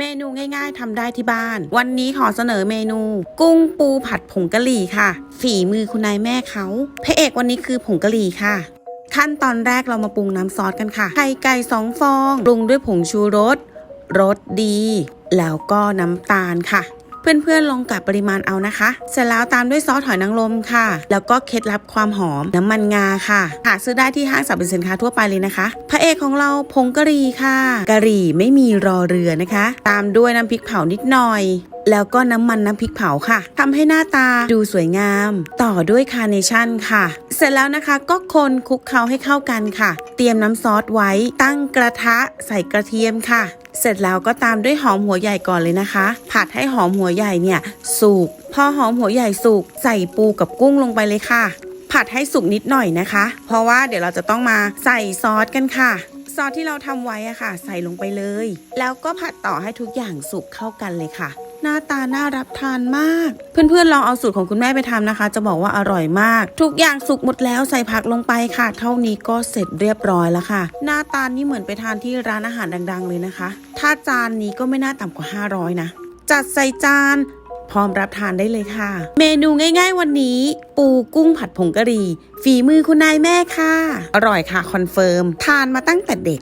เมนูง่ายๆทำได้ที่บ้าน วันนี้ขอเสนอเมนู กุ้งปูผัดผงกะหรี่ค่ะ ฝีมือคุณนายแม่เขาพระเอกวันนี้คือผงกะหรี่ค่ะ ขั้นตอนแรกเรามาปรุงน้ำซอสกันค่ะไข่ไก่สองฟองปรุงด้วยผงชูรสรสดี แล้วก็น้ำตาลค่ะ เพื่อนๆลองกับปริมาณเอานะคะ เสร็จแล้วตามด้วยซอสหอยนางรมค่ะ แล้วก็เคล็ดลับความหอมน้ำมันงาค่ะ หาซื้อได้ที่ห้างสรรพสินค้าทั่วไปเลยนะคะ พระเอกของเราผงกะหรี่ค่ะกะหรี่ไม่มีรอเรือนะคะ ตามด้วยน้ำพริกเผานิดหน่อยแล้วก็น้ำมันน้ำพริกเผาค่ะทำให้หน้าตาดูสวยงาม ต่อด้วยคาร์เนชั่นค่ะ เสร็จแล้วนะคะก็คนคลุกเคล้าให้เข้ากันค่ะ เตรียมน้ำซอสไว้ตั้งกระทะใส่กระเทียมค่ะ เสร็จแล้วก็ตามด้วยหอมหัวใหญ่ก่อนเลยนะคะ ผัดให้หอมหัวใหญ่เนี่ยสุกพอหอมหัวใหญ่สุกใส่ปูกับกุ้งลงไปเลยค่ะ ผัดให้สุกนิดหน่อยนะคะ เพราะว่าเดี๋ยวเราจะต้องมาใส่ซอสกันค่ะซอสที่เราทำไว้อะค่ะ ใส่ลงไปเลย แล้วก็ผัดต่อให้ทุกอย่างสุกเข้ากันเลยค่ะ หน้าตาน่ารับทานมาก เพื่อนๆลองเอาสูตรของคุณแม่ไปทำนะคะ จะบอกว่าอร่อยมาก ทุกอย่างสุกหมดแล้วใส่ผักลงไปค่ะ เท่านี้ก็เสร็จเรียบร้อยแล้วค่ะ หน้าตานี่เหมือนไปทานที่ร้านอาหารดัง ๆ เลยนะคะ ถ้าจานนี้ก็ไม่น่าต่ำกว่า 500 นะ จัดใส่จานพร้อมรับทานได้เลยค่ะ เมนูง่าย ๆ วันนี้ ปูกุ้งผัดผงกะหรี่ ฝีมือคุณนายแม่ค่ะ อร่อยค่ะคอนเฟิร์ม ทานมาตั้งแต่เด็ก